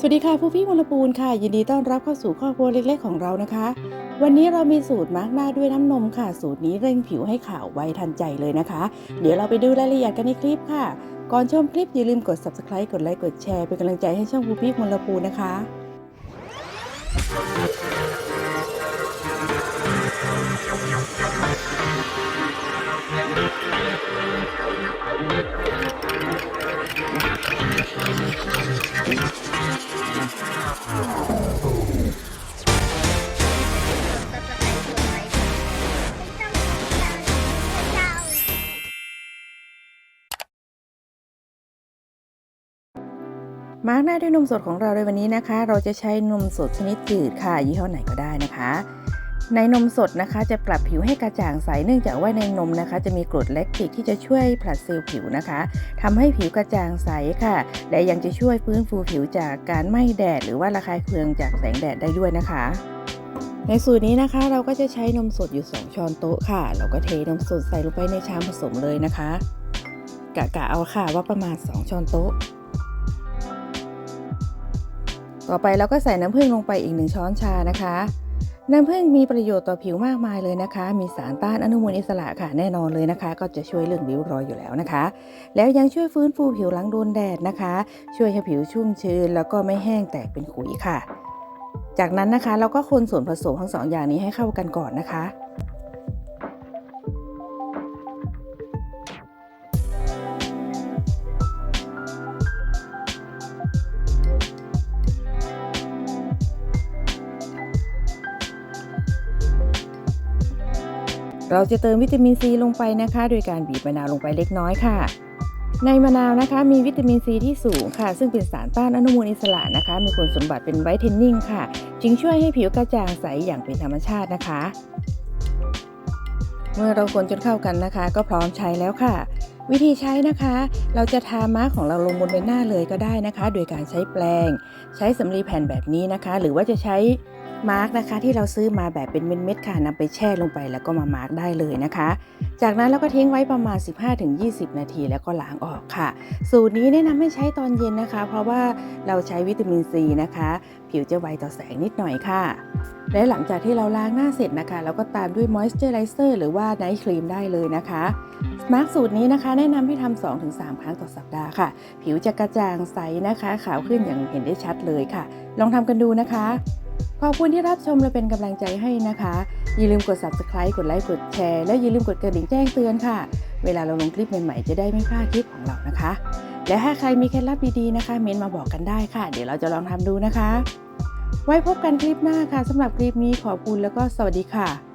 สวัสดีค่ะผู้พี่มลปูนค่ะ ยินดีต้อนรับเข้าสู่ครอบครัวเล็กๆของเรานะคะ วันนี้เรามีสูตรมาร์กหน้าด้วยน้ำนมค่ะ สูตรนี้เร่งผิวให้ขาวไวทันใจเลยนะคะ เดี๋ยวเราไปดูรายละเอียดกันในคลิปค่ะ ก่อนชมคลิปอย่าลืมกด subscribe กดไลค์กดแชร์เป็นกำลังใจให้ช่องผู้พี่มลปูนนะคะ มาร์กหน้าด้วยนมสดของเราในวันนี้นะคะ เราจะใช้นมสดชนิดจืดค่ะ ยี่ห้อไหนก็ได้นะคะ ในนมสดนะคะจะปรับผิวให้กระจ่างใสเนื่องจากว่าในนมนะคะ จะมีกรดแลคติกที่จะช่วยผลัดเซลล์ผิวนะคะทำให้ผิวกระจ่างใสค่ะ และยังจะช่วยฟื้นฟูผิวจากการไหม้แดด หรือว่าระคายเคืองจากแสงแดดได้ด้วยนะคะในสูตรนี้นะคะเราก็จะใช้นมสดอยู่ 2 ช้อนโต๊ะค่ะ เราก็เทนมสดใส่ลงไปในชามผสมเลยนะคะ กะกะเอาค่ะว่าประมาณ 2 ช้อนโต๊ะ ต่อไปเราก็ใส่น้ำผึ้งลงไปอีก1ช้อนชานะคะ น้ำผึ้งมีประโยชน์ต่อผิวมากมายเลยนะคะ มีสารต้านอนุมูลอิสระค่ะแน่นอนเลยนะคะ ก็จะช่วยเรื่องริ้วรอยอยู่แล้วนะคะ แล้วยังช่วยฟื้นฟูผิวหลังโดนแดดนะคะ ช่วยให้ผิวชุ่มชื้นแล้วก็ไม่แห้งแตกเป็นขุยค่ะ จากนั้นนะคะเราก็คนส่วนผสมทั้งสองอย่างนี้ให้เข้ากันก่อนนะคะ เราจะเติมวิตามินซีลงไปนะคะ โดยการบีบมะนาวลงไปเล็กน้อยค่ะ ในมะนาวนะคะมีวิตามินซีที่สูงค่ะ ซึ่งเป็นสารต้านอนุมูลอิสระนะคะ มีคุณสมบัติเป็นไวท์เทนนิ่งค่ะ จึงช่วยให้ผิวกระจ่างใสอย่างเป็นธรรมชาตินะคะ เมื่อเราคนจนเข้ากันนะคะ ก็พร้อมใช้แล้วค่ะ วิธีใช้นะคะ เราจะทามาร์ของเราลงบนใบหน้าเลยก็ได้นะคะ โดยการใช้แปรงใช้สำลีแผ่นแบบนี้นะคะ หรือว่าจะใช้ มาร์กนะคะที่เราซื้อมาแบบเป็นเม็ดๆค่ะนำไปแช่ลงไปแล้วก็มามาร์กได้เลยนะคะ จากนั้นเราก็ทิ้งไว้ประมาณ 15-20 นาทีแล้วก็ล้างออกค่ะ สูตรนี้แนะนำให้ใช้ตอนเย็นนะคะ เพราะว่าเราใช้วิตามินซีนะคะ ผิวจะไวต่อแสงนิดหน่อยค่ะ และหลังจากที่เราล้างหน้าเสร็จนะคะ เราก็ตามด้วยมอยส์เจอไรเซอร์หรือว่าไนท์ครีมได้เลยนะคะมาร์กสูตรนี้นะคะแนะนำให้ทำ2-3 ครั้งต่อสัปดาห์ค่ะ ผิวจะกระจ่างใสนะคะ ขาวขึ้นอย่างเห็นได้ชัดเลยค่ะ ลองทำกันดูนะคะ ขอบคุณที่รับชมและเป็นกำลังใจให้นะคะ อย่าลืมกด subscribe กดไลค์กดแชร์และอย่าลืมกดกระดิ่งแจ้งเตือนค่ะ เวลาเราลงคลิปใหม่ๆจะได้ไม่พลาดคลิปของเรานะคะ และถ้าใครมีเคล็ดลับดีๆนะคะ เม้นมาบอกกันได้ค่ะ เดี๋ยวเราจะลองทำดูนะคะ ไว้พบกันคลิปหน้าค่ะสำหรับคลิปนี้ขอบคุณแล้วก็สวัสดีค่ะ